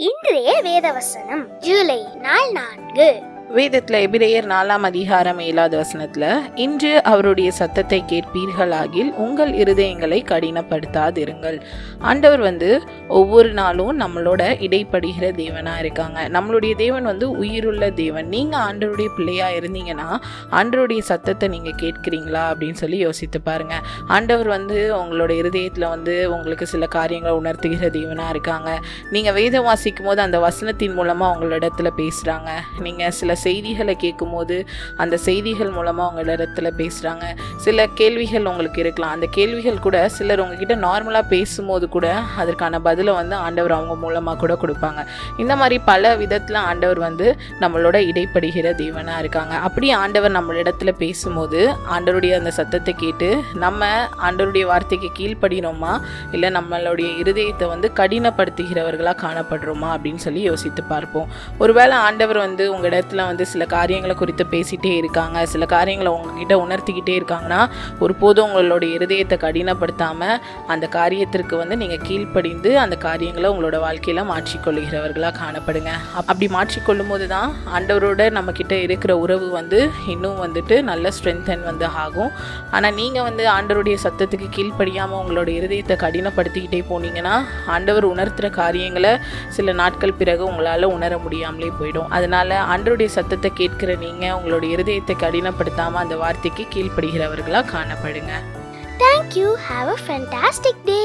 இன்றைய வேதவசனம் ஜூலை நாள் நான்கு. வேதத்துல எபிரேயர் நாலாம் அதிகாரம் ஏழாவது வசனத்துல இன்று அவருடைய சத்தத்தை கேட்பீர்களாகில் உங்கள் இருதயங்களை கடினப்படுத்தாதிருங்கள். ஆண்டவர் வந்து ஒவ்வொரு நாளும் நம்மளோட இடைப்படுகிற தேவனாக இருக்காங்க. நம்மளுடைய தேவன் வந்து உயிருள்ள தேவன். நீங்கள் ஆண்டருடைய பிள்ளையாக இருந்தீங்கன்னா ஆண்டருடைய சத்தத்தை நீங்கள் கேட்குறீங்களா அப்படின்னு சொல்லி யோசித்து பாருங்க. ஆண்டவர் வந்து உங்களோட இருதயத்தில் வந்து உங்களுக்கு சில காரியங்களை உணர்த்துகிற தேவனாக இருக்காங்க. நீங்கள் வேதம் வாசிக்கும் போது அந்த வசனத்தின் மூலமாக உங்களிடத்துல பேசுகிறாங்க நீங்கள் சில செய்திகளை கேட்கும்போது அந்த செய்திகள் மூலமாக உங்களிடத்துல பேசுகிறாங்க சில கேள்விகள் உங்களுக்கு இருக்கலாம். அந்த கேள்விகள் கூட சிலர் உங்ககிட்ட நார்மலாக பேசும்போது கூட அதற்கான பதில் வந்து ஆண்டவர் அவங்க மூலமாக கூட கொடுப்பாங்க. இந்த மாதிரி பல விதத்தில் ஆண்டவர் வந்து நம்மளோட இடைப்படுகிற தேவனாக இருக்காங்க. அப்படி ஆண்டவர் நம்மளிடத்துல பேசும்போது ஆண்டவருடைய அந்த சத்தத்தை கேட்டு நம்ம ஆண்டவருடைய வார்த்தைக்கு கீழ்ப்படினோமா இல்லை நம்மளுடைய இருதயத்தை வந்து கடினப்படுத்துகிறவர்களாக காணப்படுறோமா? அப்படின்னு சொல்லி யோசித்து பார்ப்போம். ஒருவேளை ஆண்டவர் வந்து உங்கள் இடத்துல வந்து சில காரியங்களை குறித்து பேசிகிட்டே இருக்காங்க. சில காரியங்களை உங்ககிட்ட உணர்த்திக்கிட்டே இருக்காங்கன்னா ஒருபோதும் உங்களுடைய இருதயத்தை கடினப்படுத்தாமல் அந்த காரியத்திற்கு வந்து நீங்கள் கீழ்ப்படிந்து அந்த காரியங்களை உங்களோட வாழ்க்கையில் மாற்றிக்கொள்கிறவர்களாக காணப்படுங்க. அப்படி மாற்றிக்கொள்ளும் போது தான் ஆண்டவரோட நம்மக்கிட்ட இருக்கிற உறவு வந்து இன்னும் வந்துட்டு நல்ல ஸ்ட்ரென்தன் வந்து ஆகும். ஆனால் நீங்கள் வந்து ஆண்டவருடைய சத்தத்துக்கு கீழ்ப்படியாமல் உங்களோட இருதயத்தை கடினப்படுத்திக்கிட்டே போனீங்கன்னா ஆண்டவர் உணர்த்துகிற காரியங்களை சில நாட்கள் பிறகு உங்களால் உணர முடியாமலே போயிடும். அதனால் ஆண்டவருடைய சத்தத்தை கேட்கிற நீங்கள் உங்களோட இருதயத்தை கடினப்படுத்தாமல் அந்த வார்த்தைக்கு கீழ்ப்படுகிறவர்களாக காணப்படுங்க. Thank you have a fantastic day